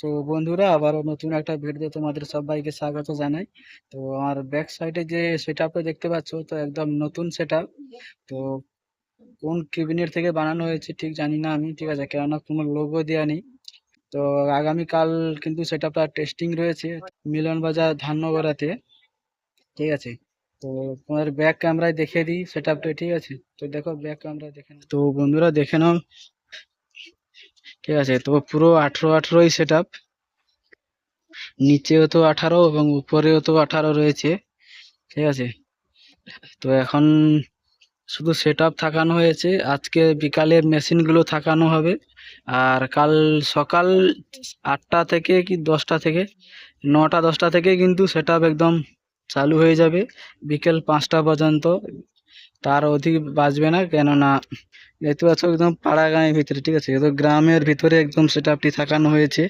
So বন্ধুরা, আবারও নতুন একটা ভিডিও তোমাদের সবাইকে স্বাগত জানাই। তো আমার ব্যাক সাইডে যে সেটআপটা দেখতে পাচ্ছ, তো একদম নতুন সেটআপ তো কোন কেবিনেট থেকে বানানো হয়েছে ঠিক জানি না আমি, ঠিক আছে? কেননা কোনো লোগো দেওয়া নেই। তো আগামীকাল কিন্তু সেটআপটা টেস্টিং রয়েছে মিলন বাজার ধান্যগড়াতে ঠিক আছে? তো তোমাদের ব্যাক ক্যামেরায় দেখিয়ে দিই সেটআপটা ঠিক আছে? তো দেখো ব্যাক ক্যামেরায় দেখে। তো বন্ধুরা, দেখে নাও। ঠিক আছে, তো পুরো আঠেরো আঠেরোই সেট আপ নিচেও তো আঠারো এবং উপরেও তো আঠারো রয়েছে, ঠিক আছে। তো এখন শুধু সেট আপ থাকানো হয়েছে, আজকে বিকালে মেশিনগুলো থাকানো হবে। আর কাল সকাল আটটা থেকে কি দশটা থেকে, নটা দশটা থেকে কিন্তু সেট আপ একদম চালু হয়ে যাবে। বিকেল পাঁচটা পর্যন্ত তার অধিক বাঁচবে না, কেননা দেখতে পাচ্ছ একদম পাড়া গাঁয়ের ভিতরে, ঠিক আছে? একদম গ্রামের ভিতরে একদম সেট আপটি থাকানো হয়েছে।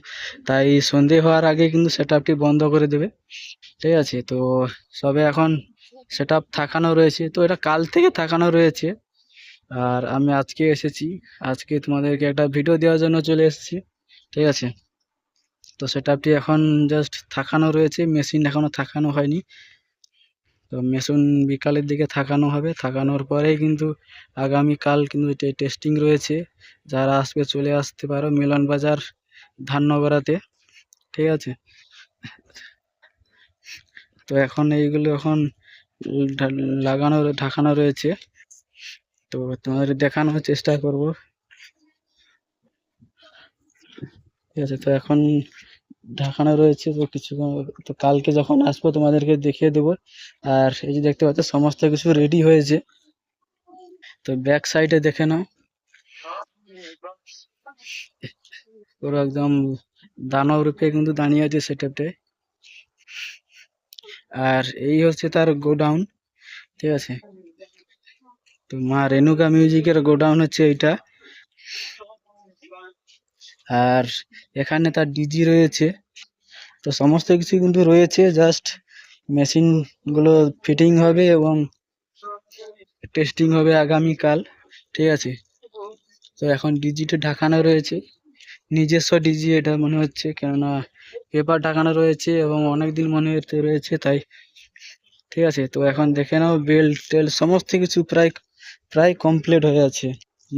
তাই সন্ধে হওয়ার আগে কিন্তু সেট আপটি বন্ধ করে দেবে, ঠিক আছে? তো সবে এখন সেট আপ থাকানো রয়েছে। তো এটা কাল থেকে থাকানো রয়েছে। আর আমি আজকে এসেছি। আজকে তোমাদেরকে একটা ভিডিও দেওয়ার জন্য চলে এসেছি, ঠিক আছে? তো সেট আপটি এখন জাস্ট থাকানো রয়েছে। মেশিন এখনও থাকানো হয়নি। তো মেশিন বিকালের দিকে থাকানো হবে। থাকানোর পরেই কিন্তু আগামীকাল কিন্তু টেস্টিং রয়েছে। যারা আসবে চলে আসতে পারো মিলন বাজার ধাননগরাতে। ঠিক আছে? তো এখন এইগুলো এখন লাগানো ঢাকানো রয়েছে। তো তোমাদের দেখানোর চেষ্টা করব। ঠিক আছে, তো এখন ঢাকানো রয়েছে, তো কিছু তো কালকে যখন আসব তোমাদেরকে দেখিয়ে দেবো। আর এই যে দেখতে পাচ্ছ, সমস্ত কিছু রেডি হয়েছে। তো ব্যাক সাইডে দেখে নাও। পুরো একদম দানব রূপে কিন্তু দাঁড়িয়ে আছে সেটআপটে আর এই হচ্ছে তার গোডাউন, ঠিক আছে? তো মা রেণুকা মিউজিকের গোডাউন হচ্ছে এইটা। আর এখানে তার ডিজি রয়েছে। তো সমস্ত কিছু কিন্তু রয়েছে জাস্ট মেশিনগুলো ফিটিং হবে এবং টেস্টিং হবে আগামীকাল, ঠিক আছে? তো এখন ডিজিটা ঢাকানো রয়েছে। নিজস্ব ডিজি এটা মনে হচ্ছে, কেননা পেপার ঢাকানো রয়েছে এবং অনেক দিন মনে হতে রয়েছে, তাই ঠিক আছে? তো এখন দেখে নাও বেল্ট টেল সমস্ত কিছু প্রায় প্রায় কমপ্লিট হয়ে আছে।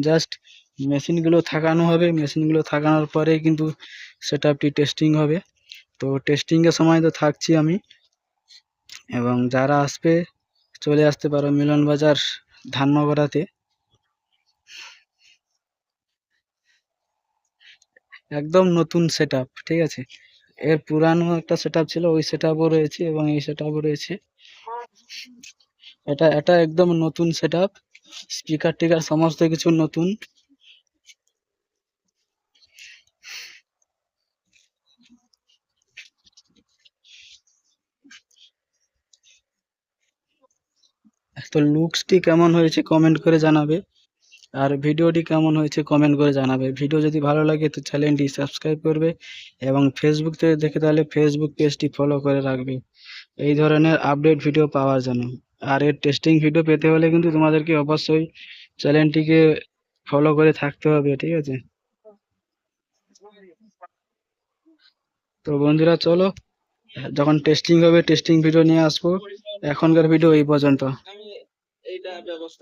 জাস্ট মেশিনগুলো থাকানো হবে। মেশিনগুলো থাকানোর পরেই কিন্তু সেট আপটি টেস্টিং হবে। তো টেস্টিংয়ের সময় তো থাকছি আমি। এবং যারা আসবে, চলে আসতে পারো মিলন বাজার ধান্যগড়াতে একদম নতুন সেট ঠিক আছে? এর পুরানো একটা সেট ছিল, ওই সেট রয়েছে এবং এই সেট রয়েছে। এটা এটা একদম নতুন সেট স্পিকার টিকার সমস্ত কিছু নতুন। তো লুকসটি কেমন হয়েছে কমেন্ট করে জানাবে। আর ভিডিওটি কেমন হয়েছে কমেন্ট করে জানাবে। ভিডিও যদি ভালো লাগে তো চ্যানেলটি সাবস্ক্রাইব করবে এবং ফেসবুক থেকে দেখে তাহলে ফেসবুক পেজটি ফলো করে রাখবে। এই ধরনের আপডেট ভিডিও পাওয়ার জন্য। আর এর টেস্টিং ভিডিও পেতে হলে কিন্তু তোমাদেরকে অবশ্যই চ্যানেলটিকে ফলো করে থাকতে হবে, ঠিক আছে? তো বন্ধুরা চলো, যখন টেস্টিং হবে টেস্টিং ভিডিও নিয়ে আসব। এখনকার ভিডিও এই পর্যন্ত। da velocidade